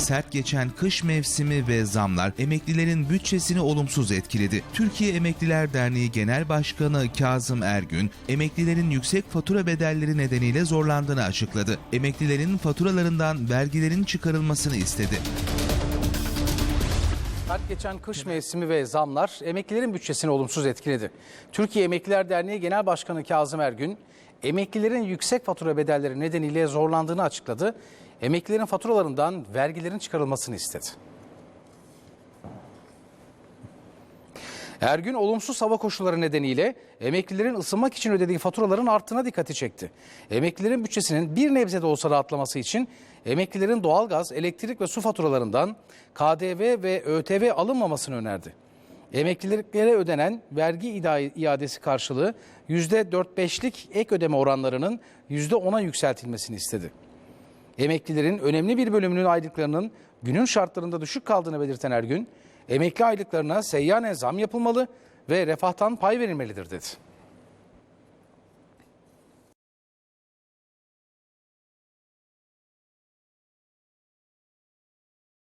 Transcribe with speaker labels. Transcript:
Speaker 1: Sert geçen kış mevsimi ve zamlar emeklilerin bütçesini olumsuz etkiledi. Türkiye Emekliler Derneği Genel Başkanı Kazım Ergün, emeklilerin yüksek fatura bedelleri nedeniyle zorlandığını açıkladı. Emeklilerin faturalarından vergilerin çıkarılmasını istedi.
Speaker 2: Sert geçen kış mevsimi ve zamlar emeklilerin bütçesini olumsuz etkiledi. Türkiye Emekliler Derneği Genel Başkanı Kazım Ergün, emeklilerin yüksek fatura bedelleri nedeniyle zorlandığını açıkladı. Emeklilerin faturalarından vergilerin çıkarılmasını istedi. Ergün olumsuz hava koşulları nedeniyle emeklilerin ısınmak için ödediği faturaların arttığına dikkati çekti. Emeklilerin bütçesinin bir nebze de olsa rahatlaması için emeklilerin doğalgaz, elektrik ve su faturalarından KDV ve ÖTV alınmamasını önerdi. Emeklilere ödenen vergi iadesi karşılığı %4-5'lik ek ödeme oranlarının %10'a yükseltilmesini istedi. Emeklilerin önemli bir bölümünün aylıklarının günün şartlarında düşük kaldığını belirten Ergün, emekli aylıklarına seyyanen zam yapılmalı ve refahtan pay verilmelidir dedi.